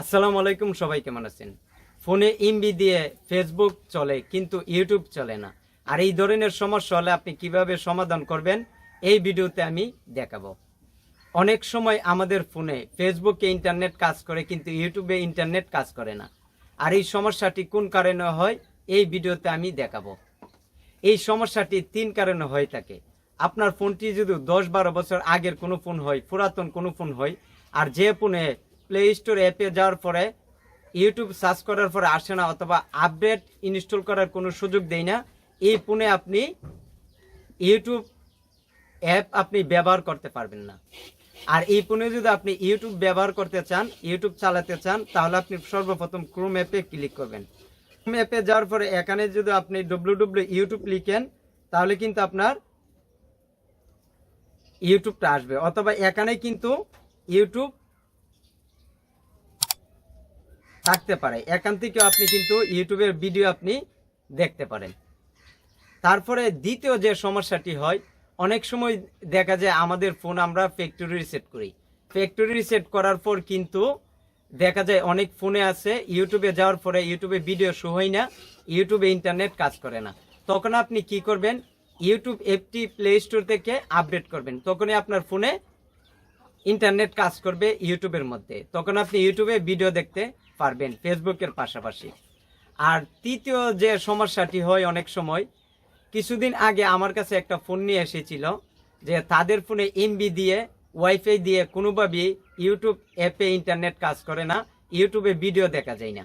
আসসালামু আলাইকুম, সবাই কেমন আছেন? ফোনে ইমবি দিয়ে ফেসবুক চলে, কিন্তু ইউটিউব চলে না। আর এই ধরনের সমস্যা হলে আপনি কীভাবে সমাধান করবেন, এই ভিডিওতে আমি দেখাবো। অনেক সময় আমাদের ফোনে ফেসবুকে ইন্টারনেট কাজ করে, কিন্তু ইউটিউবে ইন্টারনেট কাজ করে না। আর এই সমস্যাটি কোন কারণে হয়, এই ভিডিওতে আমি দেখাবো। এই সমস্যাটি তিন কারণে হয়ে থাকে। আপনার ফোনটি যদি দশ বারো বছর আগের কোনো ফোন হয়, পুরাতন কোনো ফোন হয়, আর যে ফোনে প্লে স্টোর অ্যাপে যাওয়ার পরে ইউটিউব সার্চ করার পরে আসে না অথবা আপডেট ইনস্টল করার কোনো সুযোগ দেয় না। এই ফোনে আপনি ইউটিউব অ্যাপ আপনি ব্যবহার করতে পারবেন না। আর এই ফোনে যদি আপনি ইউটিউব ব্যবহার করতে চান ইউটিউব চালাতে চান, তাহলে আপনি সর্বপ্রথম ক্রোম অ্যাপে ক্লিক করবেন। ক্রোম অ্যাপে যাওয়ার পরে এখানে যদি আপনি ডব্লিউ ডব্লিউ ইউটিউব লিখেন, তাহলে কিন্তু আপনার ইউটিউবটা আসবে। অথবা এখানে কিন্তু ইউটিউব থাকতে পারে। এখান থেকেও আপনি কিন্তু ইউটিউবের ভিডিও আপনি দেখতে পারেন। তারপরে দ্বিতীয় যে সমস্যাটি হয়, অনেক সময় দেখা যায় আমাদের ফোন আমরা ফ্যাক্টরি রিসেট করি। ফ্যাক্টরি রিসেট করার পর কিন্তু দেখা যায় অনেক ফোনে আছে, ইউটিউবে যাওয়ার পরে ইউটিউবে ভিডিও শো হয় না, ইউটিউবে ইন্টারনেট কাজ করে না। তখন আপনি কি করবেন? ইউটিউব অ্যাপটি প্লে স্টোর থেকে আপডেট করবেন। তখনই আপনার ফোনে ইন্টারনেট কাজ করবে ইউটিউবের মধ্যে। তখন আপনি ইউটিউবে ভিডিও দেখতে পারবেন ফেসবুকের পাশাপাশি। আর তৃতীয় যে সমস্যাটি হয় অনেক সময়, কিছুদিন আগে আমার কাছে একটা ফোন নিয়ে এসেছিল যে তাদের ফোনে এমবি দিয়ে, ওয়াইফাই দিয়ে কোনোভাবেই ইউটিউব অ্যাপে ইন্টারনেট কাজ করে না, ইউটিউবে ভিডিও দেখা যায় না।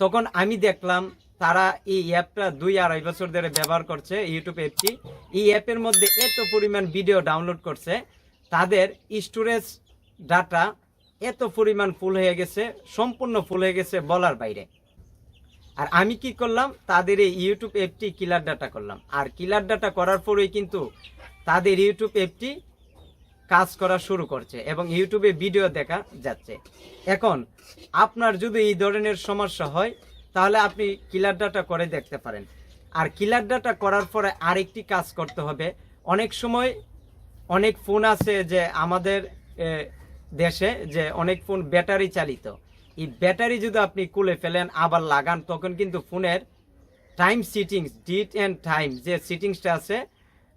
তখন আমি দেখলাম তারা এই অ্যাপটা দুই আড়াই বছর ধরে ব্যবহার করছে, ইউটিউব অ্যাপটি। এই অ্যাপের মধ্যে এত পরিমাণ ভিডিও ডাউনলোড করছে, তাদের স্টোরেজ ডাটা এত পরিমাণ ফুল হয়ে গেছে, সম্পূর্ণ ফুল হয়ে গেছে বলার বাইরে। আর আমি কি করলাম? তাদের এই ইউটিউব অ্যাপটি কিলার ডাটা করলাম। আর কিলার ডাটা করার পরেই কিন্তু তাদের ইউটিউব অ্যাপটি কাজ করা শুরু করছে এবং ইউটিউবে ভিডিও দেখা যাচ্ছে। এখন, আপনার যদি এই ধরনের সমস্যা হয়, তাহলে আপনি কিলার ডাটা করে দেখতে পারেন। আর কিলার ডাটা করার পরে আরেকটি কাজ করতে হবে। অনেক সময় অনেক ফোন আছে যে আমাদের দেশে যে অনেক ফোন ব্যাটারি চালিত। এই ব্যাটারি যদি আপনি খুলে ফেলেন, আবার লাগান, তখন কিন্তু ফোনের time settings date and time যে সিটিংসটা আছে,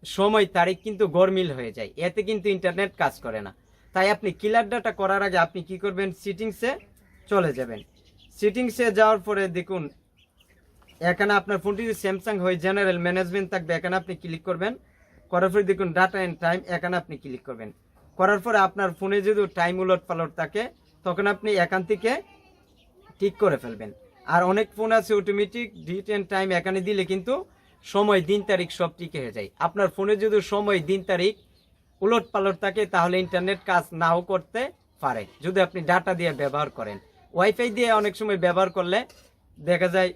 সময়, তারিখ কিন্তু গরমিল হয়ে যায়। এতে কিন্তু ইন্টারনেট কাজ করে না। তাই আপনি কিলার ডাটা করার আগে আপনি কি করবেন? সিটিংসে চলে যাবেন। সিটিংসে যাওয়ার পরে দেখুন, এখানে আপনার ফোনটি যদি স্যামসাং হয় জেনারেল ম্যানেজমেন্ট থাকবে, এখানে আপনি ক্লিক করবেন। করার পরে দেখুন ডাটা অ্যান্ড টাইম এখানে আপনি ক্লিক করবেন। করার পরে আপনার ফোনে যদি টাইম উলট পালট থাকে, তখন আপনি এখান থেকে ঠিক করে ফেলবেন। আর অনেক ফোন আছে অটোমেটিক ডিট অ্যান্ড টাইম এখানে দিলে কিন্তু সময়, দিন, তারিখ সব ঠিক হয়ে যায়। আপনার ফোনে যদি সময়, দিন, তারিখ উলট পালট থাকে, তাহলে ইন্টারনেট কাজ নাও করতে পারে। যদি আপনি ডাটা দিয়ে ব্যবহার করেন। ওয়াইফাই দিয়ে অনেক সময় ব্যবহার করলে দেখা যায়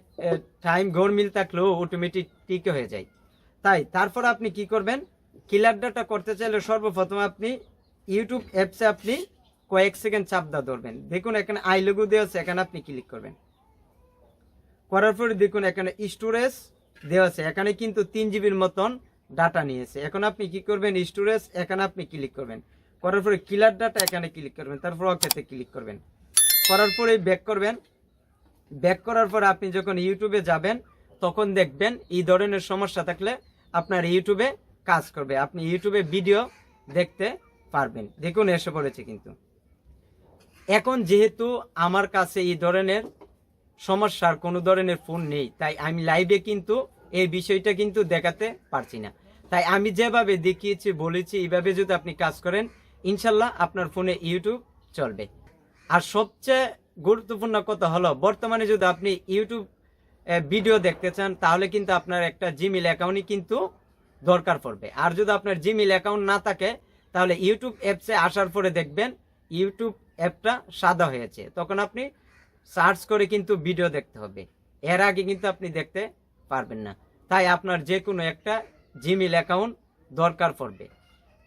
টাইম গরমিল থাকলেও অটোমেটিক ঠিক হয়ে যায়। তাই, তারপর আপনি কি করবেন? কিলার ডাটা করতে চাইলে সর্বপ্রথম আপনি ইউটিউব অ্যাপসে আপনি কয়েক সেকেন্ড চাপ দা ধরবেন। দেখুন এখানে আই লোগো দেওয়া আছে, এখানে আপনি ক্লিক করবেন। করার পরে দেখুন এখানে স্টোরেজ দেওয়া আছে, এখানে কিন্তু তিন জিবির মতন ডাটা নিয়েছে। এখন আপনি কি করবেন স্টোরেজ এখানে আপনি ক্লিক করবেন। করার পরে কিলার ডাটা এখানে ক্লিক করবেন। তারপর ওকেতে ক্লিক করবেন। করার পরে ব্যাক করবেন। ব্যাক করার পরে আপনি যখন ইউটিউবে যাবেন, তখন দেখবেন এই ধরনের সমস্যা থাকলে আপনার ইউটিউবে কাজ করবে। আপনি ইউটিউবে ভিডিও দেখতে পারবেন। দেখুন, এসে পড়েছে কিন্তু। এখন যেহেতু আমার কাছে এই ধরনের সমস্যার কোনো ধরনের ফোন নেই, তাই আমি লাইভে কিন্তু এই বিষয়টা কিন্তু দেখাতে পারছি না। তাই আমি যেভাবে দেখিয়েছি, বলেছি, এইভাবে যদি আপনি কাজ করেন, ইনশাল্লাহ আপনার ফোনে ইউটিউব চলবে। আর সবচেয়ে গুরুত্বপূর্ণ কথা হলো, বর্তমানে যদি আপনি ইউটিউব ভিডিও দেখতে চান, তাহলে কিন্তু আপনার একটা জিমেল অ্যাকাউন্টই কিন্তু দরকার পড়বে। আর যদি আপনার জিমেল অ্যাকাউন্ট না থাকে তাহলে ইউটিউব অ্যাপসে আসার পরে দেখবেন ইউটিউব অ্যাপটা সাদা হয়েছে। তখন আপনি সার্চ করে কিন্তু ভিডিও দেখতে হবে। এর আগে কিন্তু আপনি দেখতে পারবেন না। তাই আপনার যে কোনো একটা জিমেল অ্যাকাউন্ট দরকার পড়বে।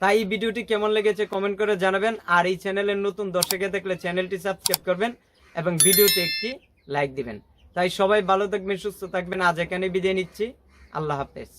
তাই এই ভিডিওটি কেমন লেগেছে কমেন্ট করে জানাবেন। আর এই চ্যানেলের নতুন দর্শকে দেখলে চ্যানেলটি সাবস্ক্রাইব করবেন এবং ভিডিওতে একটি লাইক দিবেন। তাই সবাই ভালো থাকবেন, সুস্থ থাকবেন। আজ এখানে বিদায় নিচ্ছি। আল্লাহ হাফেজ।